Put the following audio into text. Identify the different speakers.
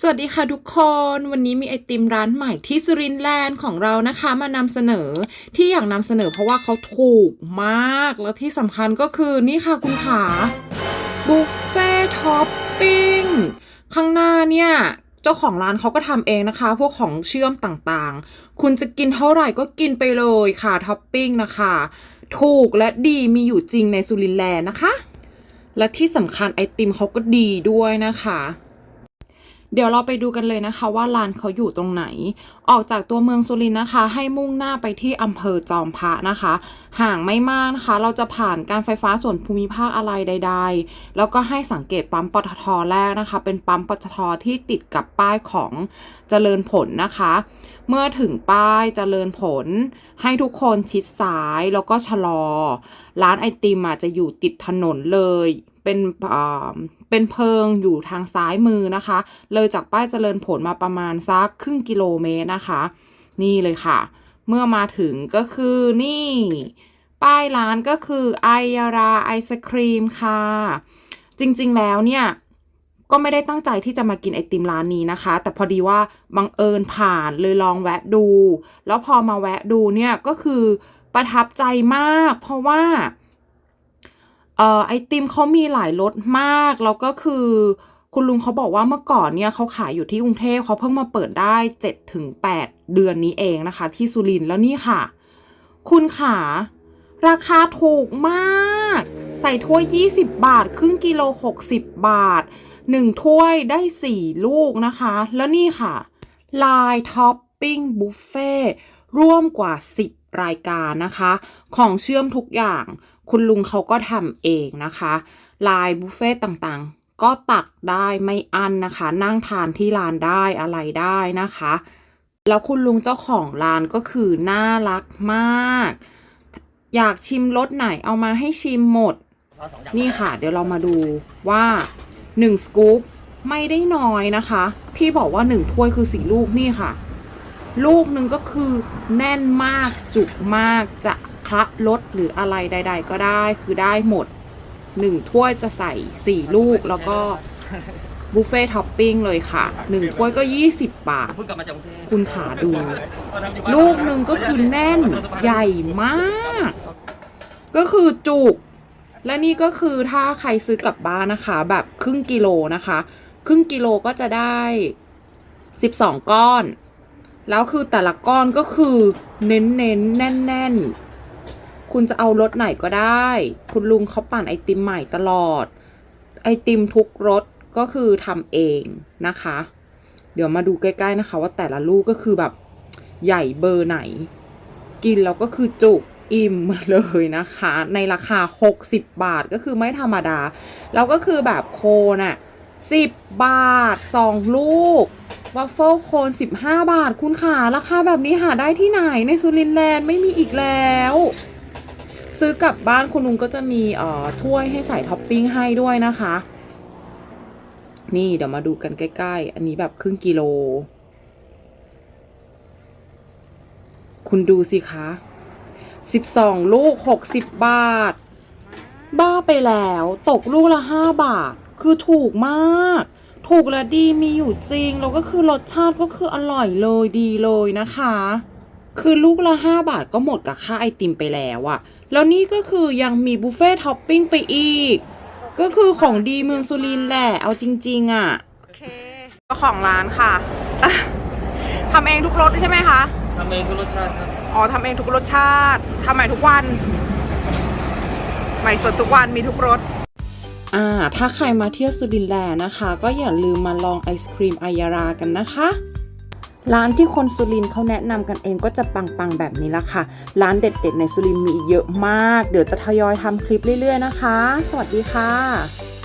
Speaker 1: สวัสดีค่ะทุกคน วันนี้มีไอติมร้านใหม่ที่สุรินแลนด์ของเรานะคะมานำเสนอที่อยากนำเสนอเพราะว่าเขาถูกมากแล้วที่สำคัญก็คือนี่ค่ะคุณขาบุฟเฟ่ท็อปปิ้งข้างหน้าเนี่ยเจ้าของร้านเขาก็ทำเองนะคะ พวกของเชื่อมต่างๆ คุณจะกินเท่าไหร่ก็กินไปเลยค่ะท็อปปิ้งนะคะ ถูกและดีมีอยู่จริงในสุรินแลนด์นะคะ และที่สำคัญไอติมเขาก็ดีด้วยนะคะ เดี๋ยวเราไปดูกันเลยนะคะว่าร้านเขาอยู่ตรงไหน ออกจากตัวเมืองสุรินทร์นะคะ ให้มุ่งหน้าไปที่อำเภอจอมพระนะคะ ห่างไม่มากนะคะ เราจะผ่านการไฟฟ้าส่วนภูมิภาคอะไรใด ๆ แล้วก็ให้สังเกตปั๊มปตทแรกนะคะ เป็นปั๊มปตทที่ติดกับป้ายของเจริญผลนะคะ เมื่อถึงป้ายเจริญผล ให้ทุกคนชิดซ้ายแล้วก็ชะลอ ร้านไอติมอะจะอยู่ติดถนนเลย เป็นอ่าเป็นเพิงอยู่ทางซ้ายมือนะคะ เลยจากป้ายเจริญผลมาประมาณสักครึ่งกิโลเมตรนะคะ นี่เลยค่ะ เมื่อมาถึงก็คือนี่ ป้ายร้านก็คือไอยาราไอศครีมค่ะ จริงๆแล้วเนี่ยก็ไม่ได้ตั้งใจที่จะมากินไอติมร้านนี้นะคะ แต่พอดีว่าบังเอิญผ่านเลยลองแวะดู แล้วพอมาแวะดูเนี่ยก็คือประทับใจมาก เพราะว่า เอ่อไอติมเขามีหลายรสมาก แล้วก็คือ คุณลุงเขาบอกว่าเมื่อก่อนเนี่ยเขาขายอยู่ที่กรุงเทพเขาเพิ่งมาเปิดได้7ถึง8เดือนนี้เองนะคะ ที่สุรินทร์แล้วนี่ค่ะ คุณขาราคาถูกมาก ใส่ถ้วย 20 บาท ครึ่งกิโล 60 บาท 1 ถ้วยได้ 4 ลูกนะคะ แล้วนี่ค่ะ ลายท็อปปิ้งบุฟเฟ่ร่วมกว่า 10 รายการนะคะ ของเชื่อมทุกอย่าง คุณลุงเขาก็ทำเองนะคะ ลายบุฟเฟ่ต่างๆ ก็ตักได้ไม่อั้นนะคะ นั่งทานที่ร้านได้อะไรได้นะคะ แล้วคุณลุงเจ้าของร้านก็คือน่ารักมาก อยากชิมรสไหนเอามาให้ชิมหมด นี่ค่ะ เดี๋ยวเรามาดูว่า1สกู๊ปไม่ได้น้อยนะคะ พี่บอกว่า1ถ้วยคือ4ลูกนี่ค่ะ ลูกหนึ่งก็คือแน่นมากจุกมากจะคละรสหรืออะไรใด ๆ ก็ได้คือได้หมด1ถ้วยจะใส่4ลูกแล้วก็บุฟเฟ่ท็อปปิ้งเลยค่ะ1ถ้วยก็ 20 บาท
Speaker 2: เพิ่งกลับมาจากกรุงเทพ
Speaker 1: คุณขาดู ลูกหนึ่งก็คือแน่นใหญ่มาก ก็คือจุก และนี่ก็คือถ้าใครซื้อกลับบ้านนะคะ แบบครึ่งกิโลนะคะ ครึ่งกิโลก็จะได้สิบสองก้อน แล้วคือแต่ละก้อนก็คือเน้นเน้นๆแน่นแน่นๆคุณจะเอารสไหนก็ได้ คุณลุงเขาปั่นไอติมใหม่ตลอด ไอติมทุกรสก็คือทำเองนะคะ เดี๋ยวมาดูใกล้ๆนะคะ ว่าแต่ละลูกก็คือแบบใหญ่เบอร์ไหน กินแล้วก็คือจุกอิ่มเลยนะคะ ในราคา 60 บาทก็คือไม่ธรรมดา แล้วก็คือแบบโคนอะ 10 บาท 2 ลูกวัฟเฟิลโคน15 บาท คุณขาราคาแบบนี้หาได้ที่ไหนในสุรินแลนด์ไม่มีอีกแล้ว ซื้อกลับบ้านคุณลุงก็จะมีเอ่อถ้วยให้ใส่ท็อปปิ้งให้ด้วยนะคะ นี่เดี๋ยวมาดูกันใกล้ๆ อันนี้แบบครึ่งกิโล คุณดูสิคะ 12 ลูก 60 บาท บ้าไปแล้ว ตกลูกละ 5 บาท คือถูกมาก ถูกและดีมีอยู่จริง แล้วก็คือรสชาติก็คืออร่อยเลยดีเลยนะคะ คือลูกละ 5 บาทก็หมดกับค่าไอติมไปแล้วอะแล้วนี่ก็คือยังมีบุฟเฟ่ท็อปปิ้งไปอีก ก็คือของดีเมืองสุรินทร์แหละ เอาจริง ๆอะ
Speaker 3: โอเค
Speaker 1: เจ้าของร้านค่ะ ทำเองทุกรสใช่ไหมคะ
Speaker 2: ทำเองทุกรสชาติครับ
Speaker 1: อ๋อทำเองทุกรสชาติ ทำใหม่ทุกวัน ใหม่สดทุกวันมีทุกรส อ่าถ้าใครมาเที่ยวสุรินทร์แลนนะคะ ก็อย่าลืมมาลองไอศครีมไอยารากันนะคะ ร้านที่คนสุรินเขาแนะนำกันเองก็จะปังๆแบบนี้ละค่ะ ร้านเด็ดๆในสุรินมีเยอะมาก เดี๋ยวจะทยอยทำคลิปเรื่อยๆนะคะ สวัสดีค่ะ